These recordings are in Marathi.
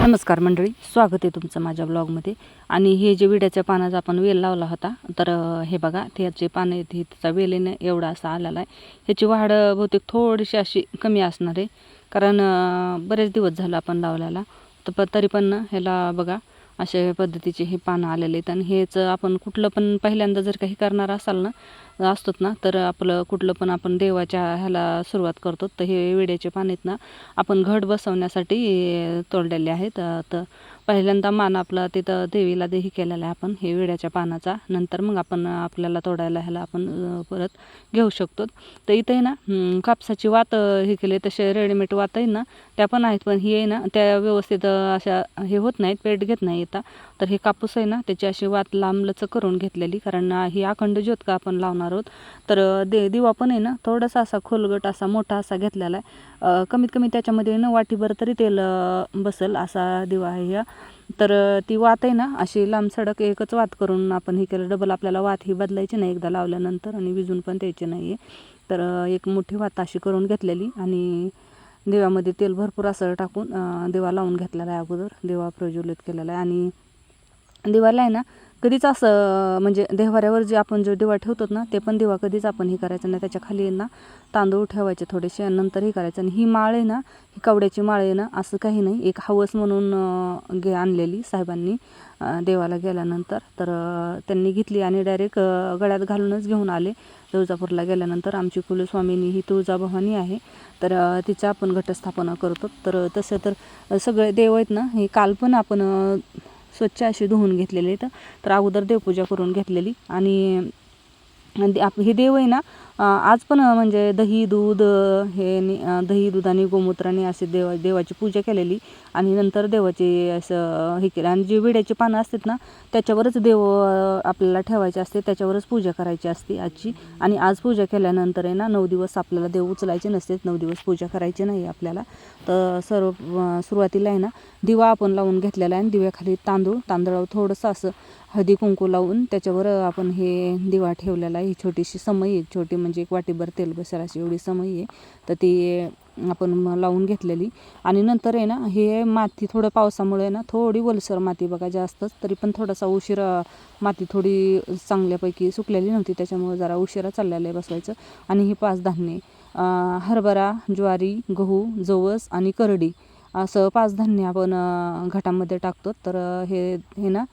नमस्कार मंडळी स्वागत आहे तुमचं माझ्या ब्लॉगमध्ये आणि हे जे विड्याच्या पानाचा आपण वेल लावला होता तर हे बघा त्याचे पानं आहेत हे त्याचा वेलेनं एवढा असा आलेला आहे. ह्याची वाढ बहुतेक थोडीशी अशी कमी असणार आहे कारण बरेच दिवस झालं आपण लावलेला. तर प तरी पण ना ह्याला बघा अशा पद्धतीचे हे पानं आलेले आहेत. आणि हेच आपण कुठलं पण पहिल्यांदा जर काही करणार असाल ना असतात ना तर आपलं कुठलं पण आपण देवाच्या ह्याला सुरुवात करतो. तर हे विड्याचे पाण्यात ना आपण घट बसवण्यासाठी तोडलेले आहेत. तर पहिल्यांदा मान आपला तिथं देवीला देही केलेला आहे आपण हे विड्याच्या पानाचा. नंतर मग आपण आपल्याला तोडायला ह्याला आपण परत घेऊ शकतो. तर इथे आहे ना कापसाची वात हे केले तसे रेडीमेड वात आहे ना त्या पण आहेत. पण ही आहे ना त्या व्यवस्थित अशा हे होत नाहीत पेट घेत नाही येता. तर हे कापूस आहे ना त्याची अशी वात लांबलच करून घेतलेली. कारण ही अखंड ज्योत का आपण लावणार आहोत. तर दे दिवा पण आहे ना थोडासा असा खोलगट असा मोठा असा घेतलेला आहे. कमीत कमी त्याच्यामध्ये ना वाटीभर तरी तेल बसेल असा दिवा आहे ह्या. तर ती वात आहे ना अशी लांब सडक एकच वात करून आपण हे केलं. डबल आपल्याला वात ही बदलायची नाही एकदा लावल्यानंतर आणि विजून पण द्यायची नाही आहे तर एक मोठी वात अशी करून घेतलेली आणि देवामध्ये तेल भरपूर असं टाकून देवा लावून घेतलेला आहे अगोदर. देवा प्रज्वलित केलेला आहे. आणि दिवाला आहे ना कधीच असं म्हणजे देहवाऱ्यावर जे आपण जो दिवा ठेवतो ना ते पण दिवा कधीच आपण हे करायचं नाही. त्याच्याखाली ना तांदूळ ठेवायचे थोडेसे आणि नंतर हे करायचं. आणि ही माळ आहे ना ही कवड्याची माळ आहे ना असं काही नाही. एक हवस म्हणून घे आणलेली साहेबांनी देवाला गेल्यानंतर. तर त्यांनी घेतली आणि डायरेक्ट गळ्यात घालूनच घेऊन आले. तुळजापूरला गेल्यानंतर आमची कुलस्वामिनी ही तुळजाभवानी आहे. तर अं, तिचं आपण घटस्थापना करतो. तर तसं तर सगळे देव आहेत ना हे काल पण आपण स्वच्छ अशी धुवून घेतलेले तर अगोदर देवपूजा करून घेतलेली. आणि आप हे देव आहे ना आज पण म्हणजे दही दूध हे नि- दही दूध आणि गोमूत्राने असे देवा देवाची पूजा केलेली. आणि नंतर देवाचे असं हे केलं. आणि जे विड्याची पानं असतात ना त्याच्यावरच देव आपल्याला ठेवायचे असते. त्याच्यावरच पूजा करायची असते आजची. आणि आज पूजा केल्यानंतर आहे ना नऊ दिवस आपल्याला देव उचलायचे नसते नऊ दिवस पूजा करायची नाही आपल्याला. तर सर्व सुरुवातीला आहे ना दिवा आपण लावून घेतलेला आहे. आणि दिव्याखाली तांदूळ तांदळावर थोडंसं असं हळदी कुंकू लावून त्याच्यावर आपण हे दिवा ठेवलेला आहे. ही छोटीशी समई आहे. छोटी म्हणजे म्हणजे एक वाटीभर तेल बसेल अशी एवढी समई आहे. तर ती आपण लावून घेतलेली. आणि नंतर आहे ना हे माती थोडं पावसामुळे ना थोडी ओलसर माती बघा जास्तच तरी पण थोडासा उशिरा माती थोडी चांगल्यापैकी सुकलेली नव्हती त्याच्यामुळे जरा उशिरा चाललेलं आहे बसवायचं. आणि हे पाच धान्ये हरभरा ज्वारी गहू जवस आणि करडी असं पाच धान्य आपण घटामध्ये टाकतो. तर हे हे ना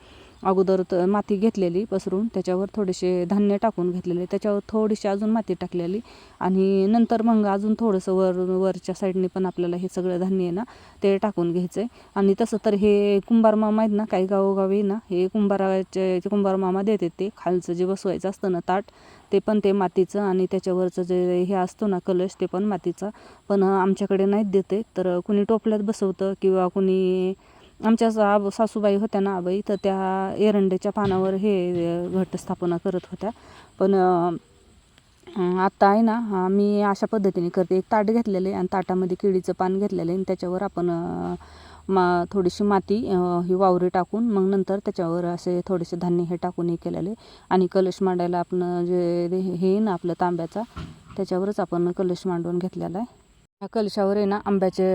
अगोदर तर माती घेतलेली पसरून त्याच्यावर थोडेसे धान्य टाकून घेतलेले. त्याच्यावर थोडीशी अजून माती टाकलेली. आणि नंतर मग अजून थोडंसं वर वरच्या साईडने पण आपल्याला हे सगळं धान्य आहे ना ते टाकून घ्यायचं. आहे आणि तसं तर हे कुंभार मामा आहेत ना काही गावोगावी ना हे कुंभाराचे कुंभार मामा देतात ते खालचं जे बसवायचं असतं ना ताट ते पण ते मातीचं आणि त्याच्यावरचं जे हे असतो ना कलश ते पण मातीचा. पण आमच्याकडे नाहीत देते तर कुणी टोपल्यात बसवतं किंवा कुणी आमच्या सा सासूबाई होत्या ना आबाई तर त्या एरंडेच्या पानावर हे घटस्थापना करत होत्या. पण आत्ता आहे ना मी अशा पद्धतीने करते. एक ताट घेतलेलं आहे आणि ताटामध्ये केळीचं पान घेतलेलं आहे आणि त्याच्यावर आपण मा थोडीशी माती ही वावरी टाकून मग नंतर त्याच्यावर असे थोडेसे धान्य हे टाकून हे केलेले. आणि कलश मांडायला आपण जे हे हे आहे ना आपलं तांब्याचा त्याच्यावरच आपण कलश मांडून घेतलेला आहे. ह्या कलशावर आहे ना आंब्याचे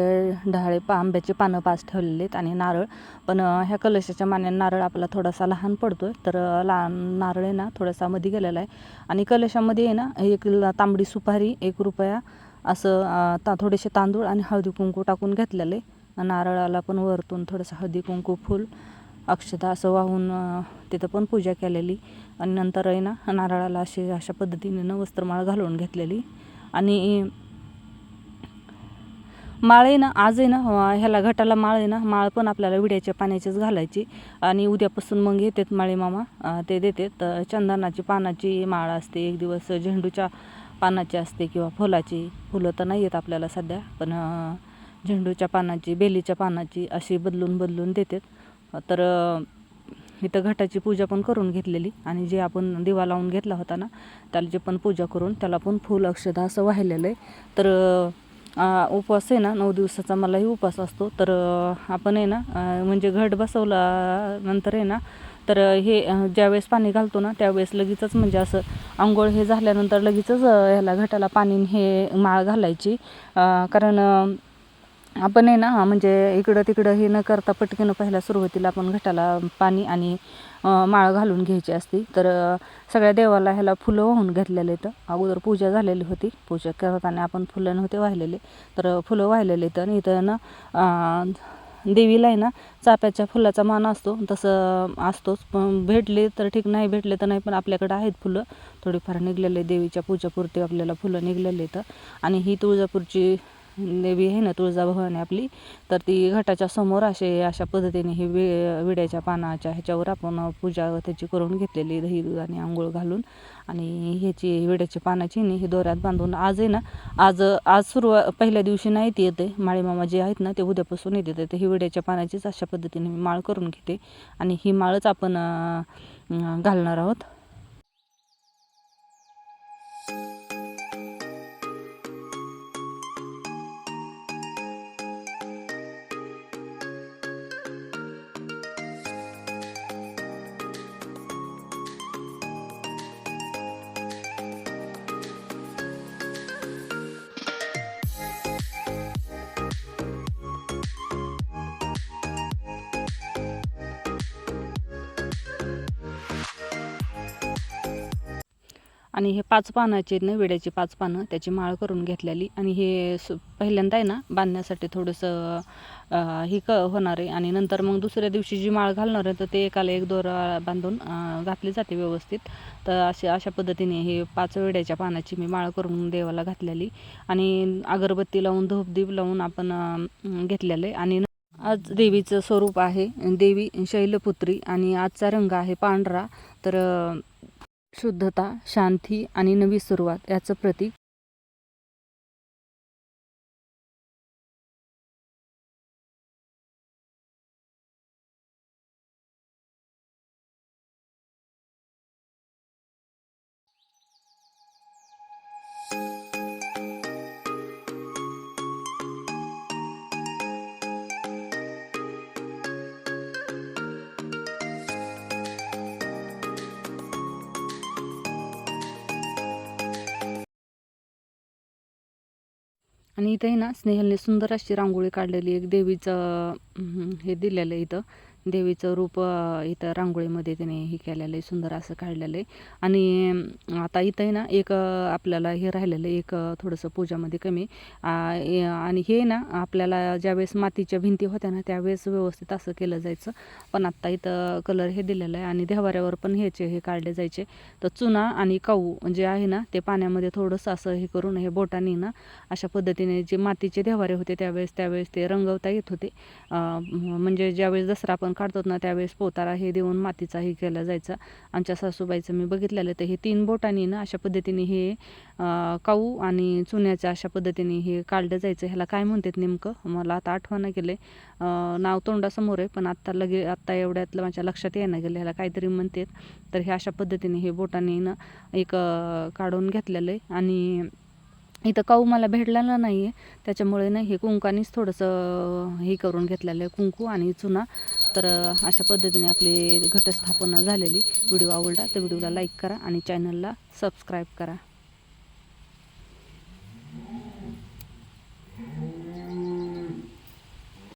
ढाळे पा आंब्याचे पानं पाच ठेवलेले आहेत आणि नारळ. पण ह्या कलशाच्या मान्याने नारळ आपला थोडासा लहान पडतो आहे तर लहान नारळ आहे ना थोडासा मध्ये गेलेला आहे. आणि कलशामध्ये आहे ना एक तांबडी सुपारी एक रुपया असं ता थोडेसे तांदूळ आणि हळदी कुंकू टाकून घेतलेले. नारळाला पण वरतून थोडंसं हळदी कुंकू फूल अक्षता असं वाहून तिथं पण पूजा केलेली. आणि नंतर आहे ना नारळाला अशी अशा पद्धतीने वस्त्रमाळ घालून घेतलेली. आणि माळ आहे ना आज आहे ना ह्याला घटाला माळ आहे ना माळ पण आपल्याला विड्याच्या पाण्याचीच घालायची. आणि उद्यापासून मग येतात माळे मामा ते देतात. चंदनाची पानाची माळ असते एक दिवस झेंडूच्या पानाची असते किंवा फुलाची. फुलं तर नाही येत आपल्याला सध्या पण झेंडूच्या पानाची बेलीच्या पानाची अशी बदलून बदलून देतात. तर इथं घटाची पूजा पण करून घेतलेली. आणि जे आपण दिवा लावून घेतला होता ना त्याला जे पण पूजा करून त्याला पण फुल अक्षदा असं वाहिलेलं आहे. तर उपवास आहे ना नऊ दिवसाचा मलाही उपवास असतो. तर आपण आहे ना म्हणजे घट बसवला नंतर आहे ना तर हे ज्यावेळेस पाणी घालतो ना त्यावेळेस लगेचच म्हणजे असं आंघोळ हे झाल्यानंतर लगेचच ह्याला घटाला पाणी हे माळ घालायची. कारण आपण आहे ना म्हणजे इकडं तिकडं हे न करता पटकन पहिल्या सुरुवातीला आपण घटाला पाणी आणि माळ घालून घ्यायची असती. तर सगळ्या देवाला ह्याला फुलं वाहून घातलेले तर अगोदर पूजा झालेली होती. पूजा करताना आपण फुलं नव्हते वाहिलेले. तर फुलं वाहिलेले तर आणि इथं ना देवीला आहे ना चाप्याच्या फुलाचा मान असतो. तसं असतोच. पण भेटले तर ठीक नाही भेटले तर नाही पण आपल्याकडे आहेत फुलं. थोडीफार निघलेले देवीच्या पूजापुरती आपल्याला फुलं निघलेले तर आणि ही तुळजापूरची देवी आहे ना तुळजाभवानी आपली तर ती घटाच्या समोर असे अशा पद्धतीने ही वि विड्याच्या पानाच्या ह्याच्यावर आपण पूजा त्याची करून घेतलेली दही दूध आणि आंघोळ घालून. आणि ह्याची विड्याची पानाची ही दोऱ्यात बांधून आज आहे ना आज आज सुरुवात पहिल्या दिवशी नाही ती येते. माळीमामा जे आहेत ना ते उद्यापासून येते तर ही विड्याच्या पानाचीच अशा पद्धतीने मी माळ करून घेते. आणि ही माळच आपण घालणार आहोत. आणि हे पाच पानाचे आहेत ना विड्याची पाच पानं त्याची माळ करून घेतलेली. आणि हे स पहिल्यांदा आहे ना बांधण्यासाठी थोडंसं हे क होणार आहे. आणि नंतर मग दुसऱ्या दिवशी जी माळ घालणार आहे तर ते एकाला एक दोरा बांधून घातली जाते व्यवस्थित. तर असे अशा पद्धतीने हे पाच विड्याच्या पानाची मी माळ करून देवाला घातलेली. आणि अगरबत्ती लावून धूपदीप लावून आपण घेतलेले घेतलेलं आहे. आणि आज देवीचं स्वरूप आहे. देवी शैलपुत्री आणि आजचा रंग आहे पांढरा. तर शुद्धता शांती आणि नवी सुरुवात याचं प्रतीक आणि इथं आहे ना स्नेहलने सुंदर अशी रांगोळी काढलेली एक देवीचं हे दिलेलं इथं. देवीचं रूप इथं रांगोळीमध्ये त्याने हे केलेलं आहे सुंदर असं काढलेलं आहे. आणि आता इथं आहे ना एक आपल्याला हे राहिलेलं आहे एक थोडंसं पूजामध्ये कमी. आणि हे ना आपल्याला ज्यावेळेस मातीच्या भिंती होत्या ना त्यावेळेस व्यवस्थित असं केलं जायचं. पण आत्ता इथं कलर हे दिलेलं आहे आणि देवाऱ्यावर पण ह्याचे हे काढले जायचे. तर चुना आणि काऊ जे आहे ना ते पाण्यामध्ये थोडंसं असं हे करून हे बोटाने ना अशा पद्धतीने जे मातीचे देवारे होते त्यावेळेस त्यावेळेस ते रंगवता येत होते. म्हणजे ज्यावेळेस दसरा आपण काढतो ना त्यावेळेस पोतारा हे देऊन मातीचा हे केला जायचा. आमच्या सासूबाईचं मी बघितलेलं तर हे तीन बोटांनी ना अशा पद्धतीने हे काऊ आणि चुन्याच्या अशा पद्धतीने हे काढलं जायचं. ह्याला काय म्हणतात नेमकं? मला आता आठवणं गेले नाव तोंडासमोर आहे पण आत्ता लगे आत्ता एवढ्यातलं माझ्या लक्षात येणं गेलं. ह्याला काहीतरी म्हणतात. तर हे अशा पद्धतीने हे बोटाने ना एक काढून घेतलेलं आहे. आणि इथं काऊ मला भेटलेला नाही आहे त्याच्यामुळे ना हे कुंकानीच थोडंसं हे करून घेतलेलं आहे कुंकू आणि चुना. तर अशा पद्धतीने आपली घटस्थापना झालेली. व्हिडिओ आवडला तर व्हिडिओला लाईक करा आणि चॅनलला सबस्क्राईब करा.